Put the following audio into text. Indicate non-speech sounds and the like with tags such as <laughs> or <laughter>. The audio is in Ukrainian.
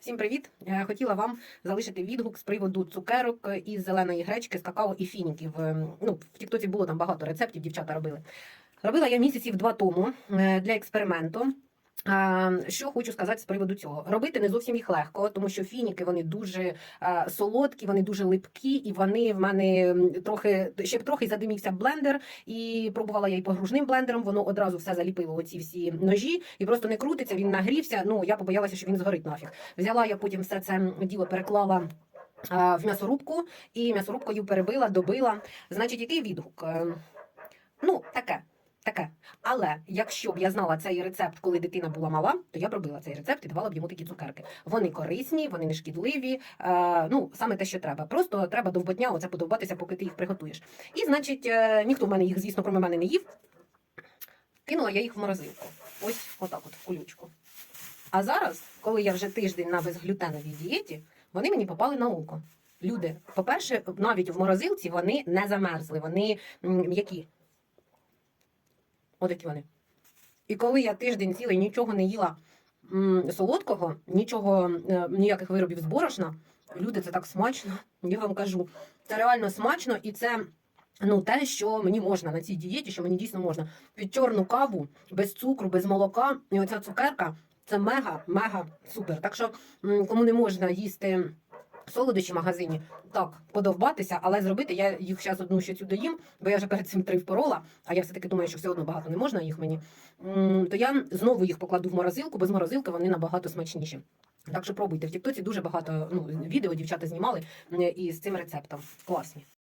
Всім привіт! Е, Хотіла вам залишити відгук з приводу цукерок із зеленої гречки, з какао і фініків. Е, Ну, в Тіктоці було там багато рецептів, дівчата робили. Робила я місяців два тому е, для експерименту. А, Що хочу сказати з приводу цього? Робити не зовсім їх легко, тому що фініки вони дуже солодкі, вони дуже липкі, і вони в мене трохи ще б трохи задимівся блендер, і пробувала я і погружним блендером. Воно одразу все заліпило оці всі ножі, і просто не крутиться. Він нагрівся. Ну я побоялася, що він згорить нафіг. Взяла я потім все це діло переклала. В м'ясорубку і м'ясорубкою перебила, добила. Значить, який відгук? Е, Ну, таке, таке. Але якщо б я знала цей рецепт, коли дитина була мала, то я б робила цей рецепт і давала б йому такі цукерки. Вони корисні, вони не шкідливі. Е, ну, саме те, що треба. Просто треба довботня оце подовбатися, поки ти їх приготуєш. І, значить, е, ніхто в мене їх, звісно, кроме мене не їв. Кинула я їх в морозилку. Ось отак, от в кулючку. А зараз, коли я вже тиждень на безглютеновій дієті, вони мені попали на око. Люди, по-перше, навіть в морозилці вони не замерзли, вони м'які. Отакі вони. І коли я тиждень цілий нічого не їла м, солодкого, нічого, е, ніяких виробів з борошна, люди, це так смачно. <laughs> Я вам кажу, це реально смачно, і це ну, те, що мені можна на цій дієті, що мені дійсно можна. Під чорну каву, без цукру, без молока. І оця цукерка це мега, мега супер. Так що, м, кому не можна їсти солодощі в магазині, так, подовбатися, але зробити я їх зараз одну ще цю доїм, бо я вже перед цим три впорола, а я все-таки думаю, що все одно багато не можна їх мені. То я знову їх покладу в морозилку, без морозилки вони набагато смачніші. Так що пробуйте. В Тіктоці дуже багато ну, відео дівчата знімали і із цим рецептом. Класні.